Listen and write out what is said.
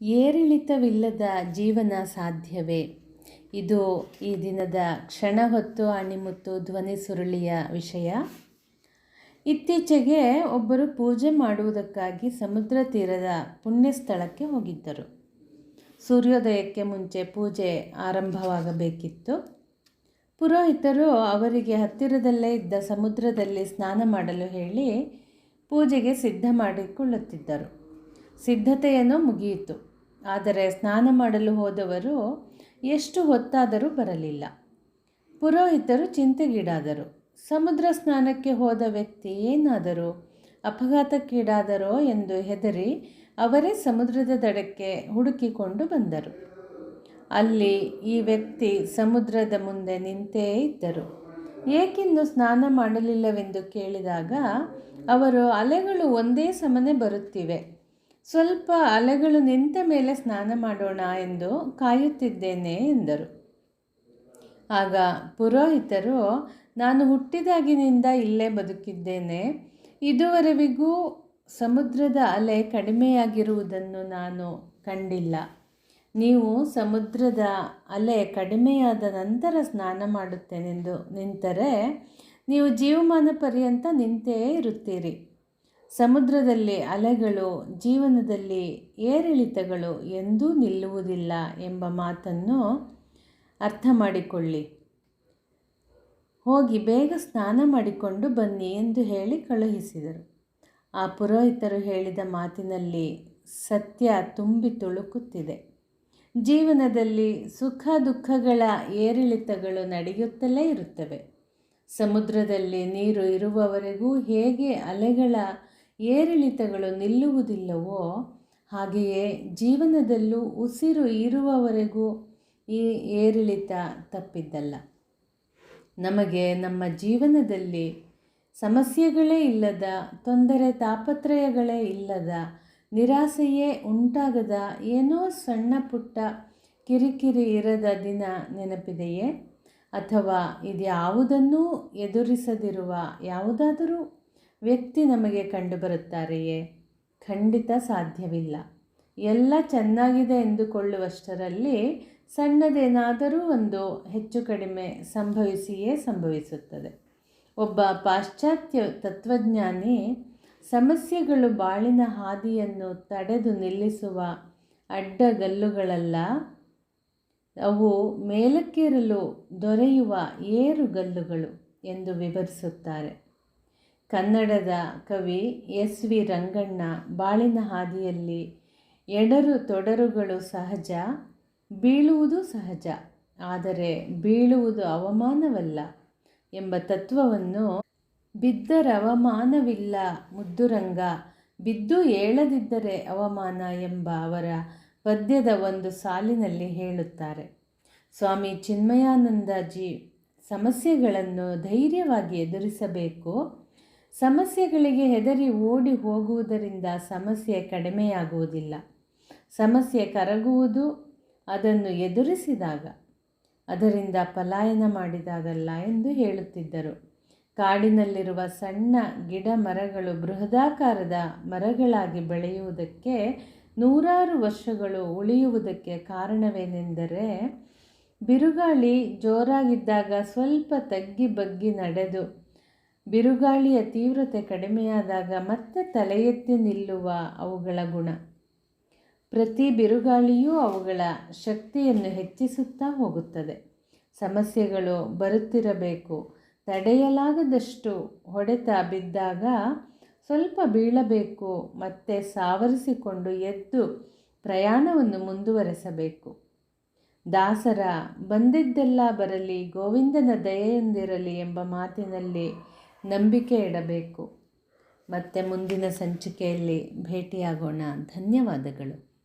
ಏರಿಳಿತವಿಲ್ಲದ ಜೀವನ ಸಾಧ್ಯವೇ? ಇದು ಈ ದಿನದ ಕ್ಷಣ ಹೊತ್ತು ಅಣಿಮುತ್ತು ಧ್ವನಿ ಸುರುಳಿಯ ವಿಷಯ. ಇತ್ತೀಚೆಗೆ ಒಬ್ಬರು ಪೂಜೆ ಮಾಡುವುದಕ್ಕಾಗಿ ಸಮುದ್ರ ತೀರದ ಪುಣ್ಯ ಸ್ಥಳಕ್ಕೆ ಹೋಗಿದ್ದರು. ಸೂರ್ಯೋದಯಕ್ಕೆ ಮುಂಚೆ ಪೂಜೆ ಆರಂಭವಾಗಬೇಕಿತ್ತು. ಪುರೋಹಿತರು ಅವರಿಗೆ ಹತ್ತಿರದಲ್ಲೇ ಇದ್ದ ಸಮುದ್ರದಲ್ಲಿ ಸ್ನಾನ ಮಾಡಲು ಹೇಳಿ ಪೂಜೆಗೆ ಸಿದ್ಧ ಮಾಡಿಕೊಳ್ಳುತ್ತಿದ್ದರು ಸಿದ್ಧತೆಯನ್ನು ಮುಗಿಯಿತು. ಆದರೆ ಸ್ನಾನ ಮಾಡಲು ಹೋದವರು ಎಷ್ಟು ಹೊತ್ತಾದರೂ ಬರಲಿಲ್ಲ. ಪುರೋಹಿತರು ಚಿಂತೆಗೀಡಾದರು. ಸಮುದ್ರ ಸ್ನಾನಕ್ಕೆ ಹೋದ ವ್ಯಕ್ತಿ ಏನಾದರೂ ಅಪಘಾತಕ್ಕೀಡಾದರೋ ಎಂದು ಹೆದರಿ ಅವರೇ ಸಮುದ್ರದ ದಡಕ್ಕೆ ಹುಡುಕಿಕೊಂಡು ಬಂದರು. ಅಲ್ಲಿ ಈ ವ್ಯಕ್ತಿ ಸಮುದ್ರದ ಮುಂದೆ ನಿಂತೇ ಇದ್ದರು. ಏಕಿನ್ನು ಸ್ನಾನ ಮಾಡಲಿಲ್ಲವೆಂದು ಕೇಳಿದಾಗ ಅವರು ಅಲೆಗಳು ಒಂದೇ ಸಮನೆ ಬರುತ್ತಿವೆ. ಸ್ವಲ್ಪ ಅಲೆಗಳು ನಿಂತ ಮೇಲೆ ಸ್ನಾನ ಮಾಡೋಣ ಎಂದು ಕಾಯುತ್ತಿದ್ದೇನೆ ಎಂದರು. ಆಗ ಪುರೋಹಿತರು, ನಾನು ಹುಟ್ಟಿದಾಗಿನಿಂದ ಇಲ್ಲೇ ಬದುಕಿದ್ದೇನೆ, ಇದುವರೆವಿಗೂ ಸಮುದ್ರದ ಅಲೆ ಕಡಿಮೆಯಾಗಿರುವುದನ್ನು ನಾನು ಕಂಡಿಲ್ಲ. ನೀವು ಸಮುದ್ರದ ಅಲೆ ಕಡಿಮೆಯಾದ ನಂತರ ಸ್ನಾನ ಮಾಡುತ್ತೇನೆಂದು ನಿಂತರೆ, ನೀವು ಜೀವಮಾನ ಪರ್ಯಂತ ನಿಂತೇ ಇರುತ್ತೀರಿ. ಸಮುದ್ರದಲ್ಲಿ ಅಲೆಗಳು, ಜೀವನದಲ್ಲಿ ಏರಿಳಿತಗಳು ಎಂದೂ ನಿಲ್ಲುವುದಿಲ್ಲ ಎಂಬ ಮಾತನ್ನು ಅರ್ಥ ಮಾಡಿಕೊಳ್ಳಿ. ಹೋಗಿ ಬೇಗ ಸ್ನಾನ ಮಾಡಿಕೊಂಡು ಬನ್ನಿ ಎಂದು ಹೇಳಿ ಕಳುಹಿಸಿದರು. ಆ ಪುರೋಹಿತರು ಹೇಳಿದ ಮಾತಿನಲ್ಲಿ ಸತ್ಯ ತುಂಬಿ ತುಳುಕುತ್ತಿದೆ. ಜೀವನದಲ್ಲಿ ಸುಖ ದುಃಖಗಳ ಏರಿಳಿತಗಳು ನಡೆಯುತ್ತಲೇ ಇರುತ್ತವೆ. ಸಮುದ್ರದಲ್ಲಿ ನೀರು ಇರುವವರೆಗೂ ಹೇಗೆ ಅಲೆಗಳ ಏರಿಳಿತಗಳು ನಿಲ್ಲುವುದಿಲ್ಲವೋ? ಹಾಗೆಯೇ ಜೀವನದಲ್ಲೂ ಉಸಿರು ಇರುವವರೆಗೂ ಈ ಏರಿಳಿತ ತಪ್ಪಿದ್ದಲ್ಲ. ನಮಗೆ ನಮ್ಮ ಜೀವನದಲ್ಲಿ ಸಮಸ್ಯೆಗಳೇ ಇಲ್ಲದ, ತೊಂದರೆ ತಾಪತ್ರಯಗಳೇ ಇಲ್ಲದ, ನಿರಾಸೆಯೇ ಉಂಟಾಗದ ಏನೋ ಸಣ್ಣ ಪುಟ್ಟ ಕಿರಿಕಿರಿ ಇರದ ದಿನ ನೆನಪಿದೆಯೇ? ಅಥವಾ ಇದ್ಯಾವುದನ್ನೂ ಎದುರಿಸದಿರುವ ಯಾವುದಾದರೂ ವ್ಯಕ್ತಿ ನಮಗೆ ಕಂಡುಬರುತ್ತಾರೆಯೇ? ಖಂಡಿತ ಸಾಧ್ಯವಿಲ್ಲ. ಎಲ್ಲ ಚೆನ್ನಾಗಿದೆ ಎಂದುಕೊಳ್ಳುವಷ್ಟರಲ್ಲಿ ಸಣ್ಣದೇನಾದರೂ ಒಂದು ಹೆಚ್ಚು ಕಡಿಮೆ ಸಂಭವಿಸಿಯೇ ಸಂಭವಿಸುತ್ತದೆ. ಒಬ್ಬ ಪಾಶ್ಚಾತ್ಯ ತತ್ವಜ್ಞಾನಿ ಸಮಸ್ಯೆಗಳು ಬಾಳಿನ ಹಾದಿಯನ್ನು ತಡೆದು ನಿಲ್ಲಿಸುವ ಅಡ್ಡಗಲ್ಲುಗಳಲ್ಲ, ಅವು ಮೇಲಕ್ಕೇರಲು ದೊರೆಯುವ ಏರುಗಲ್ಲುಗಳು ಎಂದು ವಿವರಿಸುತ್ತಾರೆ. ಕನ್ನಡದ ಕವಿ ಎಸ್ ವಿ ರಂಗಣ್ಣ ಬಾಳಿನ ಹಾದಿಯಲ್ಲಿ ಎಡರು ತೊಡರುಗಳು ಸಹಜ, ಬೀಳುವುದು ಸಹಜ, ಆದರೆ ಬೀಳುವುದು ಅವಮಾನವಲ್ಲ ಎಂಬ ತತ್ವವನ್ನು ಬಿದ್ದರವಮಾನವಿಲ್ಲ ಮುದ್ದುರಂಗ, ಬಿದ್ದು ಏಳದಿದ್ದರೆ ಅವಮಾನ ಎಂಬ ಅವರ ಪದ್ಯದ ಒಂದು ಸಾಲಿನಲ್ಲಿ ಹೇಳುತ್ತಾರೆ. ಸ್ವಾಮಿ ಚಿನ್ಮಯಾನಂದಜಿ ಸಮಸ್ಯೆಗಳನ್ನು ಧೈರ್ಯವಾಗಿ ಎದುರಿಸಬೇಕು ಸಮಸ್ಯೆಗಳಿಗೆ ಹೆದರಿ ಓಡಿ ಹೋಗುವುದರಿಂದ ಸಮಸ್ಯೆ ಕಡಿಮೆಯಾಗುವುದಿಲ್ಲ. ಸಮಸ್ಯೆ ಕರಗುವುದು ಅದನ್ನು ಎದುರಿಸಿದಾಗ, ಅದರಿಂದ ಪಲಾಯನ ಮಾಡಿದಾಗಲ್ಲ ಎಂದು ಹೇಳುತ್ತಿದ್ದರು. ಕಾಡಿನಲ್ಲಿರುವ ಸಣ್ಣ ಗಿಡ ಮರಗಳು ಬೃಹದಾಕಾರದ ಮರಗಳಾಗಿ ಬೆಳೆಯುವುದಕ್ಕೆ ನೂರಾರು ವರ್ಷಗಳು ಉಳಿಯುವುದಕ್ಕೆ ಕಾರಣವೇನೆಂದರೆ, ಬಿರುಗಾಳಿ ಜೋರಾಗಿದ್ದಾಗ ಸ್ವಲ್ಪ ತಗ್ಗಿ ಬಗ್ಗಿ ನಡೆದು ಬಿರುಗಾಳಿಯ ತೀವ್ರತೆ ಕಡಿಮೆಯಾದಾಗ ಮತ್ತೆ ತಲೆ ಎತ್ತಿ ನಿಲ್ಲುವ ಅವುಗಳ ಗುಣ. ಪ್ರತಿ ಬಿರುಗಾಳಿಯೂ ಅವುಗಳ ಶಕ್ತಿಯನ್ನು ಹೆಚ್ಚಿಸುತ್ತಾ ಹೋಗುತ್ತದೆ. ಸಮಸ್ಯೆಗಳು ಬರುತ್ತಿರಬೇಕು. ತಡೆಯಲಾಗದಷ್ಟು ಹೊಡೆತ ಬಿದ್ದಾಗ ಸ್ವಲ್ಪ ಬೀಳಬೇಕು, ಮತ್ತೆ ಸಾವರಿಸಿಕೊಂಡು ಎದ್ದು ಪ್ರಯಾಣವನ್ನು ಮುಂದುವರೆಸಬೇಕು. ದಾಸರ, ಬಂದಿದ್ದೆಲ್ಲ ಬರಲಿ, ಗೋವಿಂದನ ದಯೆಯೊಂದಿರಲಿ ಎಂಬ ಮಾತಿನಲ್ಲಿ ನಂಬಿಕೆ ಇಡಬೇಕು. ಮತ್ತೆ ಮುಂದಿನ ಸಂಚಿಕೆಯಲ್ಲಿ ಭೇಟಿಯಾಗೋಣ. ಧನ್ಯವಾದಗಳು.